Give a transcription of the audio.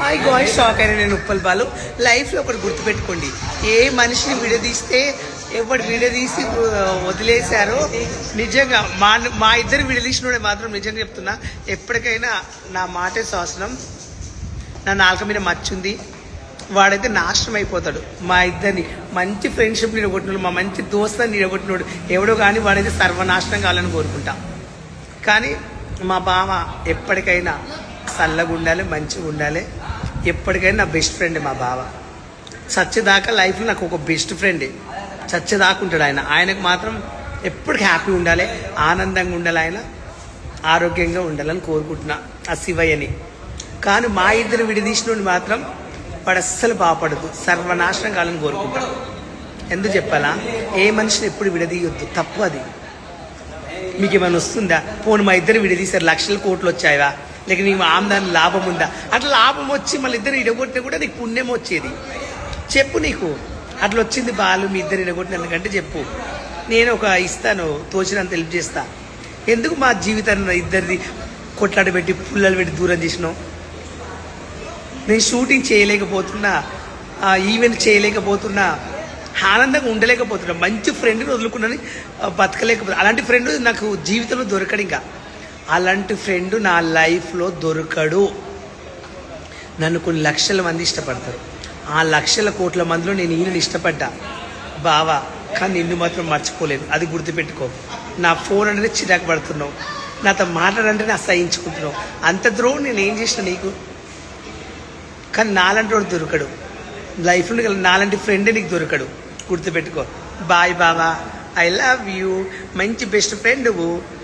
Hi guy shock అయిన నేను ఉప్పల్ బాలు. లైఫ్లో ఒకటి గుర్తుపెట్టుకోండి. ఏ మనిషిని విడదీస్తే ఎవడు విడదీసి వదిలేశారో నిజంగా మా మా ఇద్దరు విడదీసినోడే మాత్రం నిజంగా చెప్తున్నా. ఎప్పటికైనా నా మాటే శాసనం. నా నాలుక మీద మచ్చుంది. వాడైతే నాశనం అయిపోతాడు. మా ఇద్దరిని మంచి ఫ్రెండ్షిప్ నిడగొట్టినోడు మా మంచి దోస్తాన్ని నిలగొట్టినాడు ఎవడో కానీ వాడైతే సర్వనాశనం కావాలని కోరుకుంటా. కానీ మా బావ ఎప్పటికైనా చల్లగా ఉండాలి మంచిగా ఉండాలి. ఎప్పటికైనా నా బెస్ట్ ఫ్రెండ్ మా బావ. చచ్చేదాకా లైఫ్లో నాకు ఒక బెస్ట్ ఫ్రెండే చచ్చేదాకా ఉంటాడు ఆయన. ఆయనకు మాత్రం ఎప్పటికీ హ్యాపీ ఉండాలి ఆనందంగా ఉండాలి ఆయన ఆరోగ్యంగా ఉండాలని కోరుకుంటున్నా ఆ శివయ్యని. కానీ మా ఇద్దరు విడదీసినోడు మాత్రం వాడు అస్సలు బాగుపడదు సర్వనాశనం కావాలని కోరుకుంటాడు ఎందుకు చెప్పాలా? ఏ మనిషిని ఎప్పుడు విడదీయొద్దు. తప్పు అది. మీకు ఏమైనా వస్తుందా? పోను మా ఇద్దరు విడదీశారు. లక్షల కోట్లు వచ్చాయా లేక నీ ఆమ్దాని లాభం ఉందా? అట్లా లాభం వచ్చి మళ్ళీ ఇద్దరు ఇడగొట్టినా కూడా నీకు పుణ్యం వచ్చేది. చెప్పు నీకు. అట్లా వచ్చింది బాలు మీ ఇద్దరు ఇడగొట్టినందుకంటే చెప్పు. నేను ఒక ఇస్తాను తోచినంత హెల్ప్ చేస్తా. ఎందుకు మా జీవితాన్ని ఇద్దరిది కొట్లాట పెట్టి పుల్లలు పెట్టి దూరం చేసినావు? నేను షూటింగ్ చేయలేకపోతున్నా ఈవెంట్ చేయలేకపోతున్నా ఆనందంగా ఉండలేకపోతున్నా. మంచి ఫ్రెండ్ని వదులుకున్నాను బతకలేకపోతున్నా. అలాంటి ఫ్రెండ్ నాకు జీవితంలో దొరకడు ఇంకా. అలాంటి ఫ్రెండ్ నా లైఫ్లో దొరకడు. నన్ను కొన్ని లక్షల మంది ఇష్టపడతారు. ఆ లక్షల కోట్ల మందిలో నేను ఈయనని ఇష్టపడ్డా. బావా కానీ నిన్ను మాత్రం మర్చిపోలేదు అది గుర్తుపెట్టుకో. నా ఫోన్ అనేది చిరాకు పడుతున్నావు. నాతో మాట్లాడంటేనే అసహించుకుంటున్నావు. అంత ద్రోహం నేను ఏం చేసిన నీకు? కానీ నాలంటి వాడు దొరకడు. లైఫ్లో నాలాంటి ఫ్రెండే నీకు దొరకడు. గుర్తుపెట్టుకో. బాయ్ బావా ఐ లవ్ యూ. మంచి బెస్ట్ ఫ్రెండ్ నువ్వు.